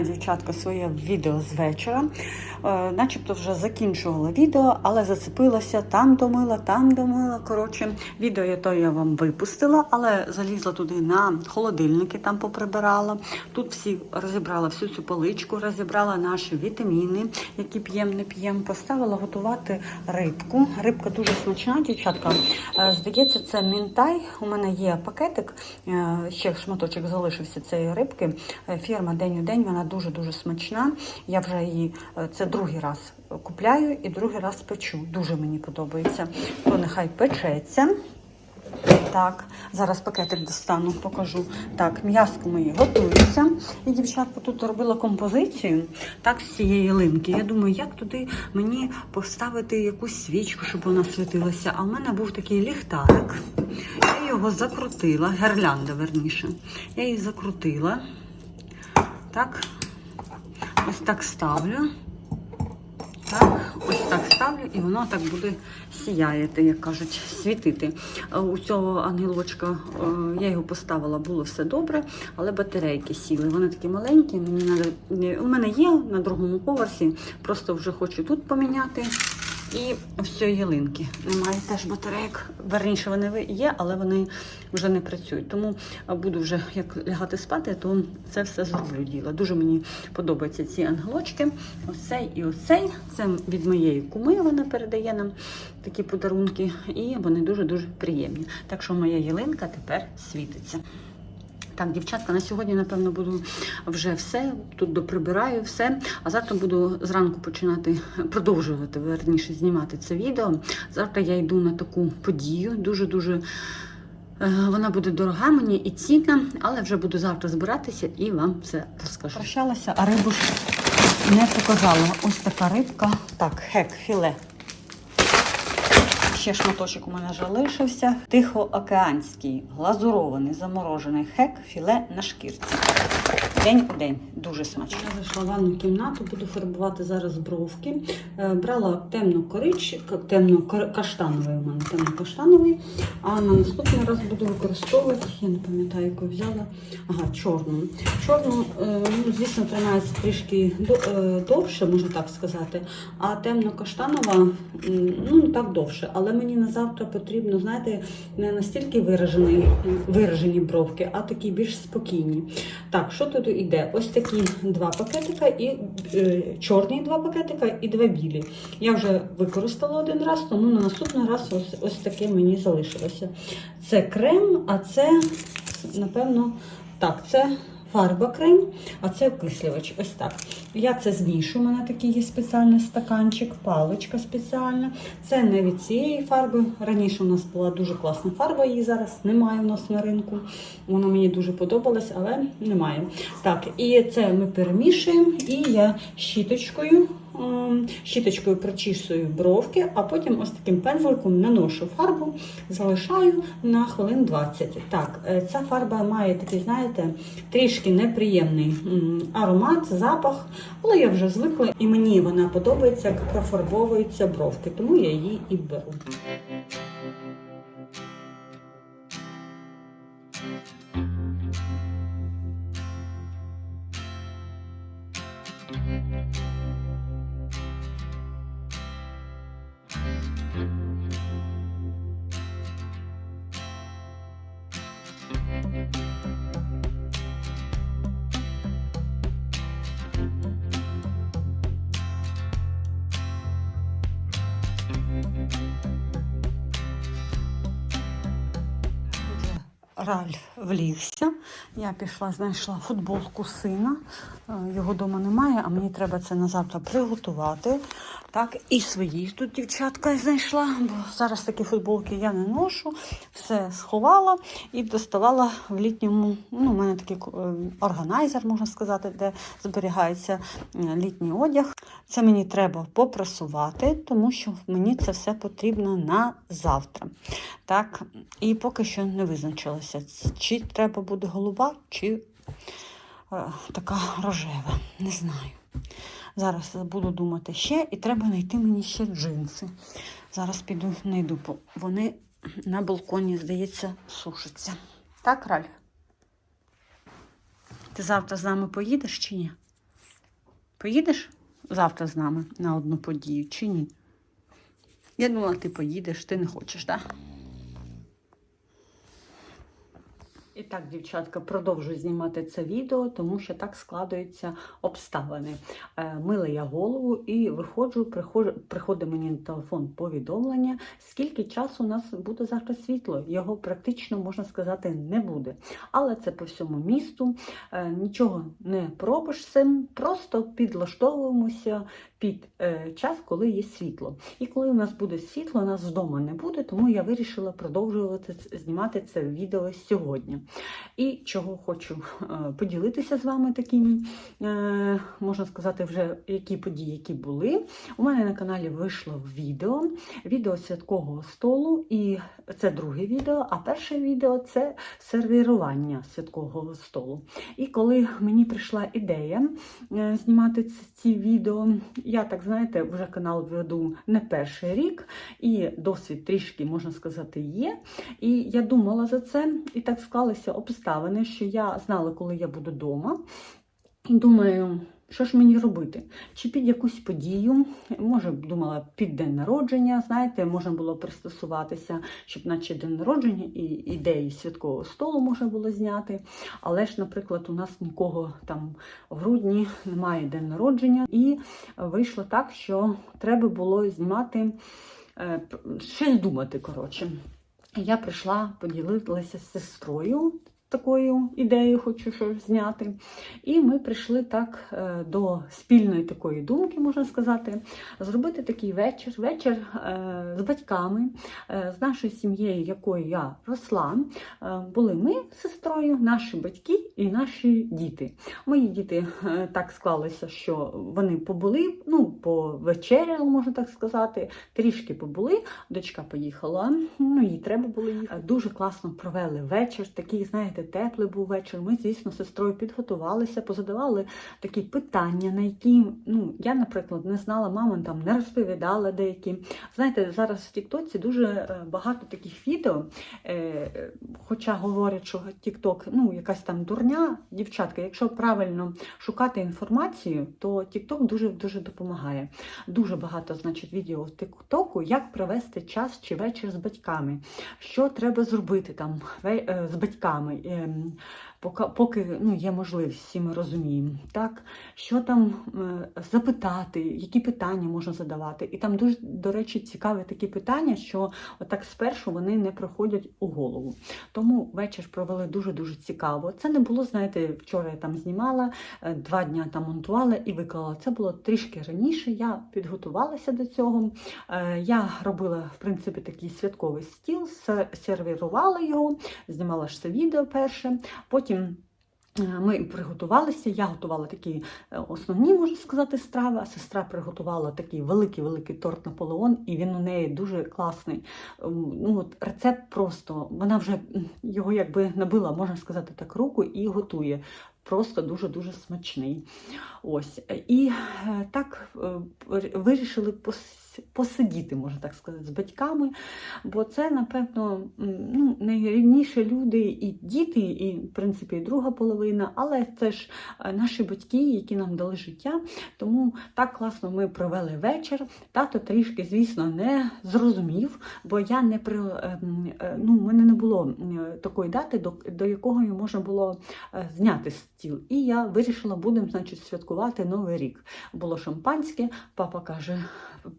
Дівчатка своє відео з вечора, Е, начебто вже закінчувала відео, але зацепилася, там домила, там домила. Коротше, відео я то я вам випустила, але залізла туди на холодильники, там поприбирала. Тут всі розібрала всю цю поличку, розібрала наші вітаміни, які п'ємо, не п'ємо. Поставила готувати рибку. Рибка дуже смачна, дівчатка. Е, Здається, це мінтай. У мене є пакетик, е, ще шматочок залишився цієї рибки. Е, Фірма День у день, вона дуже-дуже смачна. Я вже її е, це другий раз купляю і другий раз печу. Дуже мені подобається. То нехай печеться. Так, зараз пакетик достану, покажу. Так, м'яско моє готується. І дівчатка тут робила композицію так, з цієї линки. Я думаю, як туди мені поставити якусь свічку, щоб вона світилася. А в мене був такий ліхтарик. Я його закрутила, гірлянда верніше. Я її закрутила. Так, ось так ставлю. Так, ось так ставлю, і воно так буде сіяти, як кажуть, світити. Е, У цього ангелочка е, я його поставила, було все добре, але батарейки сіли. Вони такі маленькі. Мені надо, у мене є на другому поверсі, просто вже хочу тут поміняти. І ось цієї ялинки немає теж батарейок. Верніше вони є, але вони вже не працюють. Тому буду вже як лягати спати, то це все зроблю діло. Дуже мені подобаються ці ангелочки. Ось цей і ось цей. Це від моєї куми вона передає нам такі подарунки, і вони дуже дуже приємні. Так що моя ялинка тепер світиться. Так, дівчатка, на сьогодні, напевно, буду вже все. Тут доприбираю все. А завтра буду зранку починати продовжувати верніше знімати це відео. Завтра я йду на таку подію. Дуже-дуже е, вона буде дорога мені і цінна, але вже буду завтра збиратися і вам все розкажу. Прощалася, а рибу ж не показала. Ось така рибка. Так, хек, філе. Ще шматочок у мене залишився. Тихоокеанський, глазурований, заморожений хек, філе на шкірці. День у день. Дуже смачно. Я зайшла в ванну кімнату, буду фарбувати зараз бровки. Е, Брала темно корич, темно каштановий у мене темно каштановий. А на наступний раз буду використовувати, я не пам'ятаю, яку взяла. Ага, чорну. Чорну, е, ну, звісно, тримається трішки е, довше, можна так сказати. А темно-каштанова, ну не так довше. Але мені на завтра потрібно, знаєте, не настільки виражений, виражені бровки, а такі більш спокійні. Так, що тут йде? Ось такі два пакетика, і е, чорні два пакетика і два білі. Я вже використала один раз, тому на наступний раз ось, ось таке мені залишилося. Це крем, а це, напевно, так, це фарба крем, а це окислювач. Ось так. Я це знішу. У мене такий є спеціальний стаканчик, паличка спеціальна. Це не від цієї фарби. Раніше у нас була дуже класна фарба, її зараз немає у нас на ринку. Вона мені дуже подобалась, але немає. Так, і це ми перемішуємо, і я щіточкою. Ем, Щіточкою прочісую бровки, а потім ось таким пензликом наношу фарбу, залишаю на хвилин 20. Так, е, ця фарба має такий, знаєте, трішки неприємний аромат, запах, але я вже звикла і мені вона подобається, як профарбовуються бровки, тому я її і беру. Ральф влігся. Я пішла, знайшла футболку сина. Е, Його вдома немає, а мені треба це на завтра приготувати. Так, і свої тут дівчатка знайшла, бо зараз такі футболки я не ношу. Все сховала і доставала в літньому. Ну, у мене такий е, органайзер, можна сказати, де зберігається е, літній одяг. Це мені треба попрасувати, тому що мені це все потрібно на завтра. Так, і поки що не визначилася, чи треба буде голуба, чи е, така рожева. Не знаю. Зараз буду думати ще, і треба знайти мені ще джинси. Зараз піду знайду, бо вони на балконі, здається, сушаться. Так, Ральф? Ти завтра з нами поїдеш чи ні? Поїдеш завтра з нами на одну подію чи ні? Я думала, ти поїдеш, ти не хочеш, так? І так, дівчатка, продовжую знімати це відео, тому що так складаються обставини. Е, Мила я голову і виходжу, приходжу, приходить мені на телефон повідомлення, скільки часу у нас буде завтра світло. Його практично, можна сказати, не буде. Але це по всьому місту. Е, Нічого не пробиш цим, просто підлаштовуємося під е, час, коли є світло. І коли у нас буде світло, нас вдома не буде, тому я вирішила продовжувати знімати це відео сьогодні. І чого хочу е, поділитися з вами такими, е, можна сказати, вже які події, які були. У мене на каналі вийшло відео, відео святкового столу, і це друге відео, а перше відео це сервірування святкового столу. І коли мені прийшла ідея знімати ці відео, я так знаєте, вже канал веду не перший рік, і досвід трішки, можна сказати, є. І я думала за це, і так склалися обставини, що я знала, коли я буду вдома. І думаю, що ж мені робити? Чи під якусь подію, може, думала, під день народження, знаєте, можна було пристосуватися, щоб наче день народження і ідеї святкового столу можна було зняти. Але ж, наприклад, у нас нікого там в грудні немає день народження, і вийшло так, що треба було знімати е, щось думати. Коротше. Я прийшла, поділилася з сестрою такою ідеєю, хочу щось зняти. І ми прийшли так е, до спільної такої думки, можна сказати, зробити такий вечір, вечір е, з батьками, е, з нашою сім'єю, якою я росла. Були ми з сестрою, наші батьки і наші діти. Мої діти так склалися, що вони побули, ну, повечеряли, можна так сказати, трішки побули. Дочка поїхала, ну їй треба було їхати. Дуже класно провели вечір. Такий, знаєте, теплий був вечір. Ми, звісно, з сестрою підготувалися, позадавали такі питання, на які ну я, наприклад, не знала, мама там не розповідала деякі. Знаєте, зараз в Тіктоці дуже е, багато таких відео. Е, Хоча говорять, що Тікток, ну якась там дурня, дівчатка, якщо правильно шукати інформацію, то Тікток дуже дуже допомагає. Дуже багато, значить, відео в Тіктоку, як провести час чи вечір з батьками, що треба зробити там е, з батьками. um, Поки, поки ну, є можливість, всі ми розуміємо, так? що там е, запитати, які питання можна задавати. І там дуже, до речі, цікаві такі питання, що отак спершу вони не приходять у голову. Тому вечір провели дуже-дуже цікаво. Це не було, знаєте, вчора я там знімала, е, два дня там монтувала і виклала. Це було трішки раніше. Я підготувалася до цього. Е, Я робила, в принципі, такий святковий стіл, сервірувала його, знімала ж це відео перше. Потім е, ми приготувалися. Я готувала такі е, основні, можна сказати, страви, а сестра приготувала такий великий-великий торт Наполеон, і він у неї дуже класний. Ем, Ну, от рецепт просто, вона вже його якби набила, можна сказати, так, руку і готує. Просто дуже-дуже смачний. Ось. І е, так вирішили посидіти, можна так сказати, з батьками, бо це, напевно, ну, найрідніші люди і діти, і, в принципі, і друга половина, але це ж е, наші батьки, які нам дали життя. Тому так класно ми провели вечір. Тато трішки, звісно, не зрозумів, бо я не при ем, е, ну, в мене не було такої дати, до, до якого можна було е, зняти стіл. І я вирішила, будемо, значить, святкувати Новий рік. Було шампанське, папа каже,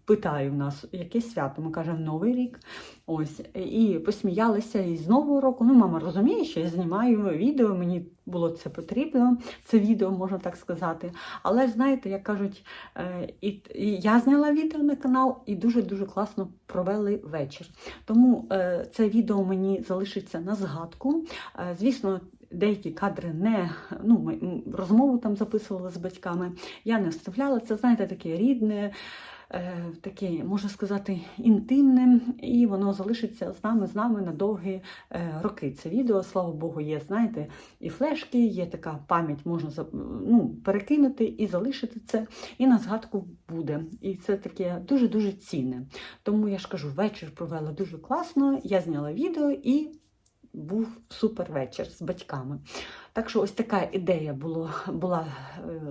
питає в нас, яке свято. Ми кажемо Новий рік. Ось. І посміялися і з Нового року. Ну, мама розуміє, що я знімаю відео, мені було це потрібно, це відео, можна так сказати. Але знаєте, як кажуть, е, і, і я зняла відео на канал і дуже-дуже класно провели вечір. Тому е, це відео мені залишиться на згадку. Е, звісно, деякі кадри не ну, ми розмову там записували з батьками. Я не вставляла. Це, знаєте, таке рідне. Е, Таке, можна сказати, інтимне, і воно залишиться з нами, з нами на довгі е, роки. Це відео, слава Богу, є, знаєте, і флешки, є така пам'ять, можна ну, перекинути і залишити це, і на згадку буде. І це таке дуже-дуже цінне. Тому я ж кажу, вечір провела дуже класно. Я зняла відео і був супер вечір з батьками. Так що ось така ідея було, була е,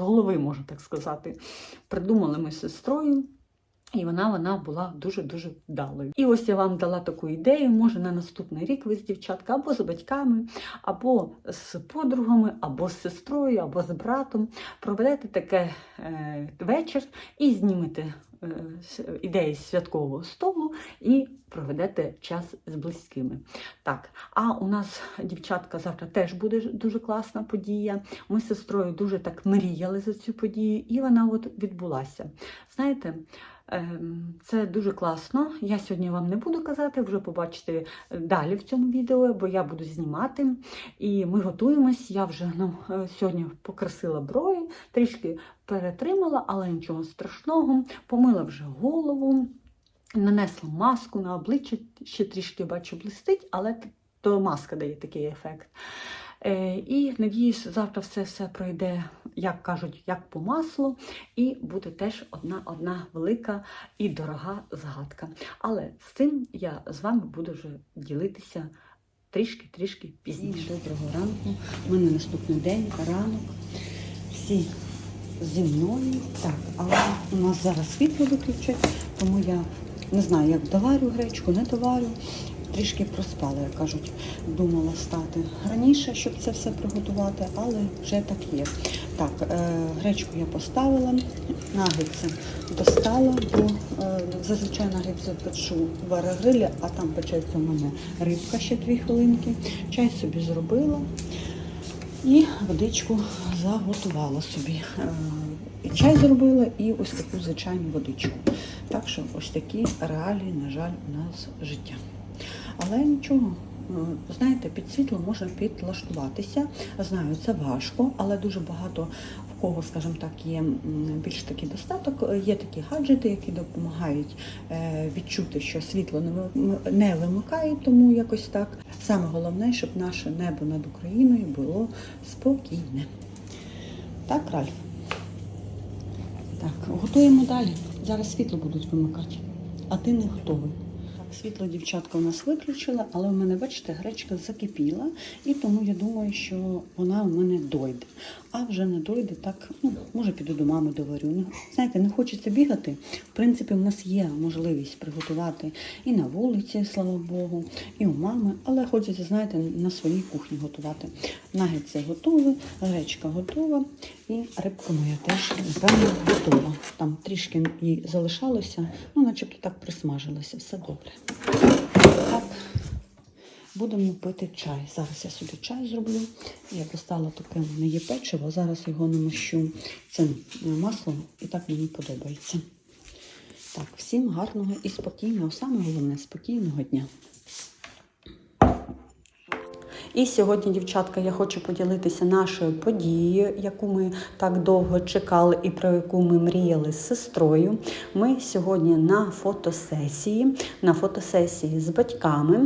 голови, можна так сказати. Придумали ми з сестрою. І вона вона була дуже-дуже вдалою. І ось я вам дала таку ідею, може на наступний рік ви з дівчатка або з батьками, або з подругами, або з сестрою, або з братом проведете таке е, вечір і знімете ідеї святкового столу і проведете час з близькими. Так, а у нас дівчатка завтра теж буде дуже класна подія. Ми з сестрою дуже так мріяли за цю подію, і вона от відбулася. Знаєте, це дуже класно. Я сьогодні вам не буду казати, вже побачите далі в цьому відео, бо я буду знімати. І ми готуємось. Я вже ну, е, сьогодні покрасила брові, трішки перетримала, але нічого страшного. Помила вже голову, нанесла маску на обличчя, ще трішки бачу блистить, але то маска дає такий ефект. Е, і надіюсь, завтра все все пройде, як кажуть, як по маслу, і буде теж одна одна велика і дорога згадка. Але з цим я з вами буду вже ділитися трішки-трішки пізніше. Доброго ранку. У мене наступний день, ранок. Всі зі мною. Так, але у нас зараз світло виключать, тому я не знаю, як доварю гречку, не доварю. Трішки проспала, як кажуть, думала стати раніше, щоб це все приготувати, але вже так є. Так, е, гречку я поставила, нагетси достала, бо е, зазвичай нагетси печу в аерогрилі, а там печеться у мене рибка ще дві хвилинки. Чай собі зробила. І водичку заготувала собі. Е, І чай зробила, і ось таку звичайну водичку. Так що ось такі реалії, на жаль, у нас життя. Але нічого, знаєте, під світло можна підлаштуватися. Знаю, це важко, але дуже багато в кого, скажімо так, є більш такий достаток. Є такі гаджети, які допомагають е, відчути, що світло не вимикає, тому якось так. Саме головне, щоб наше небо над Україною було спокійне. Так, Ральф? Так, готуємо далі. Зараз світло будуть вимикати, а ти не готовий. Світло дівчатка у нас виключила, але у мене, бачите, гречка закипіла, і тому я думаю, що вона у мене дойде. А вже не дойде, так, ну, може піду до мами доварю. Ну, знаєте, не хочеться бігати. В принципі, в нас є можливість приготувати і на вулиці, слава Богу, і у мами, але хочеться, знаєте, на своїй кухні готувати. Нагетси готові, гречка готова, і рибка моя теж напевно готова. Там трішки і залишалося, ну, начебто так присмажилося, все добре. Так, будемо пити чай. Зараз я собі чай зроблю. Я достала таке в мене є печиво, зараз його намощу цим маслом, і так мені подобається. Так, всім гарного і спокійного, саме головне спокійного дня. І сьогодні, дівчатка, я хочу поділитися нашою подією, яку ми так довго чекали і про яку ми мріяли з сестрою. Ми сьогодні на фотосесії, на фотосесії з батьками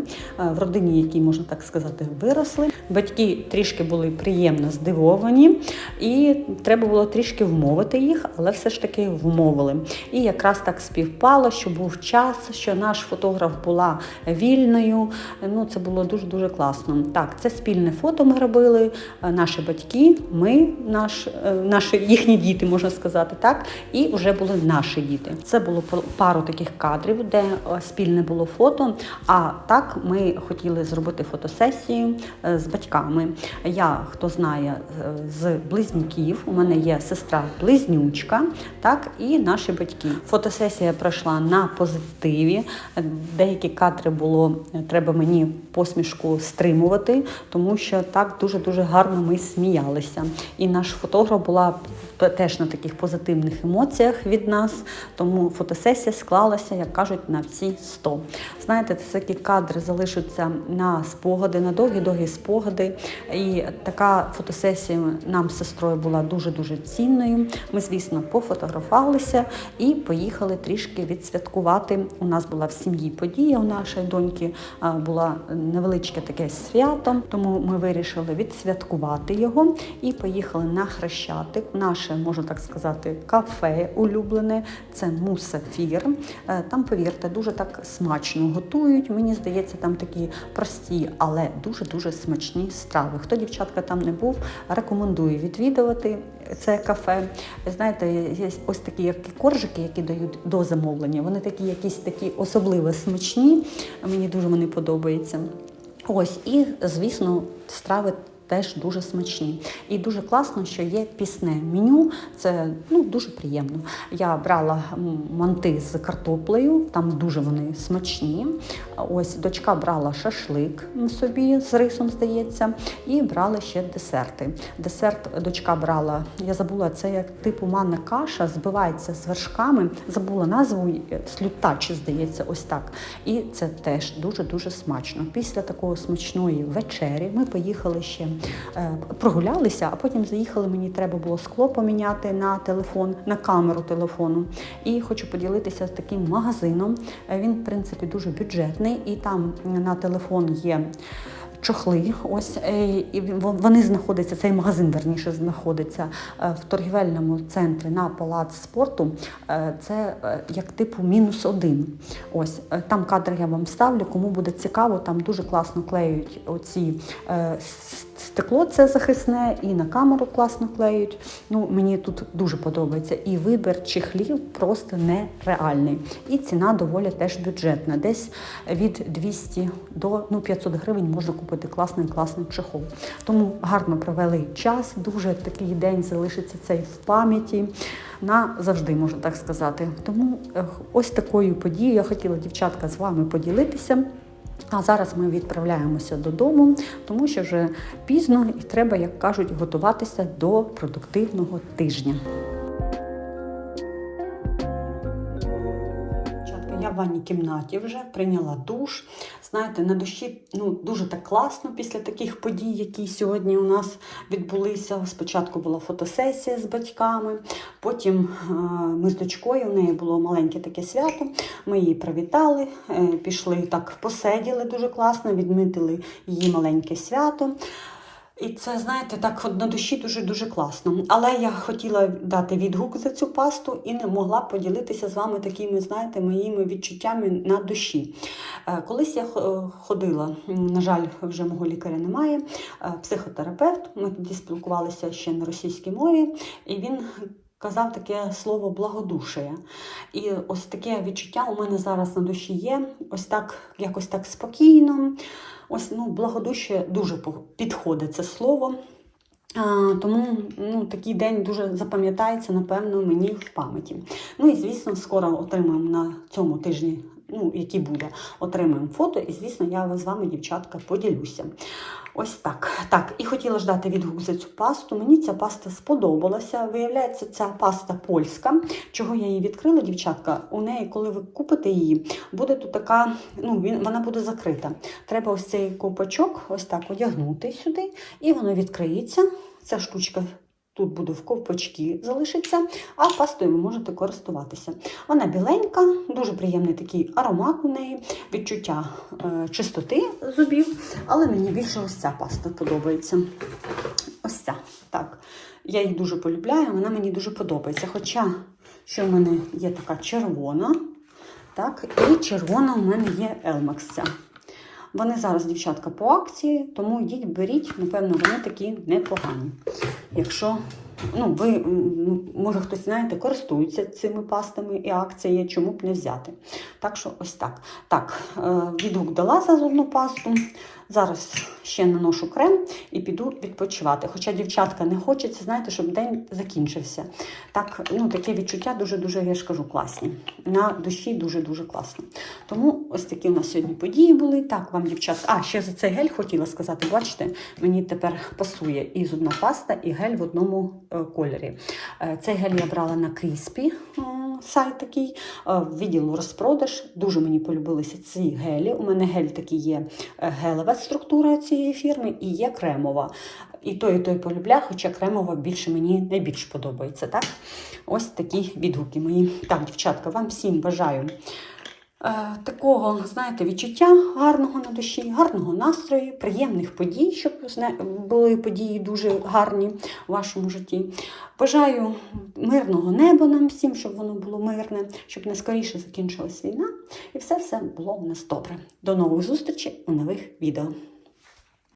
е, в родині, які можна так сказати, виросли. Батьки трішки були приємно здивовані, і треба було трішки вмовити їх, але все ж таки вмовили. І якраз так співпало, що був час, що наш фотограф була вільною. Ну, це було дуже дуже класно. Так, це спільне фото ми робили. е, Наші батьки, ми, наш, е, наші їхні діти, можна сказати, так, і вже були наші діти. Це було пару таких кадрів, де е, спільне було фото. А так ми хотіли зробити фотосесію з батьками. Я, хто знає, з близнюків, у мене є сестра близнючка, так, і наші батьки. Фотосесія пройшла на позитиві. Деякі кадри було треба мені посмішку стримувати, тому що так дуже дуже гарно ми сміялися. І наш фотограф була теж на таких позитивних емоціях від нас. Тому фотосесія склалася, як кажуть, на всі 100. Знаєте, це такі кадри залишаться на спогади, на довгі-довгі спогади. І така фотосесія нам з сестрою була дуже-дуже цінною. Ми, звісно, пофотографувалися і поїхали трішки відсвяткувати. У нас була в сім'ї подія у нашої доньки, а, була невеличке таке свято, тому ми вирішили відсвяткувати його і поїхали на Хрещатик. Наше, можна так сказати, кафе улюблене. Це мусафір. Е, Там, повірте, дуже так смачно готують. Мені здається, там такі прості, але дуже-дуже смачні страви. Хто дівчатка там не був, рекомендую відвідувати це кафе. Знаєте, є ось такі як коржики, які дають до замовлення. Вони такі якісь такі особливо смачні. Мені дуже вони подобаються. Ось і звісно, страви. Теж дуже смачні. І дуже класно, що є пісне меню. Це ну, дуже приємно. Я брала манти з картоплею, там дуже вони смачні. Ось дочка брала шашлик собі з рисом, здається, і брали ще десерти. Десерт дочка брала, я забула, це як типу манна каша, збивається з вершками. Забула назву е, слютач, здається, ось так. І це теж дуже-дуже смачно. Після такого смачної вечері ми поїхали ще прогулялися, а потім заїхали. Мені треба було скло поміняти на телефон, на камеру телефону. І хочу поділитися з таким магазином. Е, Він, в принципі, дуже бюджетний, і там на телефон є. Чохли, ось е, і вони знаходяться. Цей магазин верніше знаходиться е, в торгівельному центрі на палац спорту. Е, Це е, як типу мінус один. Ось е, там кадр я вам ставлю. Кому буде цікаво, там дуже класно клеють оці е, стекло, це захисне, і на камеру класно клеють. Ну мені тут дуже подобається. І вибір чехлів просто нереальний. І ціна доволі теж бюджетна. Десь від 200 до ну, 500 гривень можна купити класний класний чехол. Тому гарно провели час. Дуже такий день залишиться цей в пам'яті. На завжди можна так сказати. Тому ось такою подією я хотіла дівчатка з вами поділитися. А зараз ми відправляємося додому, тому що вже пізно і треба, як кажуть, готуватися до продуктивного тижня. Я в ванній кімнаті вже прийняла душ. Знаєте, на душі ну, дуже так класно після таких подій, які сьогодні у нас відбулися. Спочатку була фотосесія з батьками, потім е, ми з дочкою, у неї було маленьке таке свято. Ми її привітали, е, пішли так, посиділи дуже класно, відмітили її маленьке свято. І це, знаєте, так на душі дуже-дуже класно. Але я хотіла дати відгук за цю пасту і не могла поділитися з вами такими, знаєте, моїми відчуттями на душі. Е, Колись я е, ходила, на жаль, вже мого лікаря немає, е, психотерапевт. Ми тоді спілкувалися ще на російській мові, і він. Казав таке слово благодушие. І ось таке відчуття у мене зараз на душі є. Ось так, якось так спокійно. Ось ну, благодушие дуже підходить це слово. А, тому ну, такий день дуже запам'ятається, напевно, мені в пам'яті. Ну і звісно, скоро отримаємо на цьому тижні, ну, який буде, отримаємо фото, і звісно, я з вами, дівчатка, поділюся. Ось так. Так, і хотіла ж дати відгук за цю пасту. Мені ця паста сподобалася. Виявляється, ця паста польська. Чого я її відкрила, дівчатка? У неї, коли ви купите її, буде тут така, ну, вона буде закрита. Треба ось цей ковпачок ось так одягнути сюди, і воно відкриється. Ця штучка тут буде в ковпачки залишиться, а пастою ви можете користуватися. Вона біленька, дуже приємний такий аромат у неї, відчуття е, чистоти зубів, але мені більше ось ця паста подобається. Ось ця. Так. Я їх дуже полюбляю, вона мені дуже подобається. Хоча, що в мене є така червона, так, і червона у мене є ця. Вони зараз, дівчатка, по акції, тому йдіть, беріть, напевно, вони такі непогані. Якщо ну, ви, може, хтось, знаєте, користується цими пастами і акція чому б не взяти. Так що ось так. Так, е, відгук дала за одну пасту. Зараз ще наношу крем і піду відпочивати. Хоча дівчатка не хочеться, знаєте, щоб день закінчився. Так, ну, таке відчуття дуже-дуже, я ж кажу, класні. На душі дуже-дуже класно. Тому ось такі у нас сьогодні події були. Так, вам, дівчатка. А, ще за цей гель хотіла сказати, бачите, мені тепер пасує і зубна паста, і гель в одному кольорі. Е, Цей гель я брала на Кріспі, сайт такий, е, відділу розпродаж. Дуже мені полюбилися ці гелі. У мене гель такий є е, гелева структура цієї фірми і є кремова. І той, і той полюбляю, хоча кремова більше мені найбільш подобається. Так? Ось такі відгуки мої. Так, дівчатка, вам всім бажаю е, такого, знаєте, відчуття гарного на душі, гарного настрою, приємних подій, щоб були події дуже гарні в вашому житті. Бажаю мирного неба нам всім, щоб воно було мирне, щоб найскоріше закінчилась війна, і все все було в нас добре. До нових зустрічей у нових відео.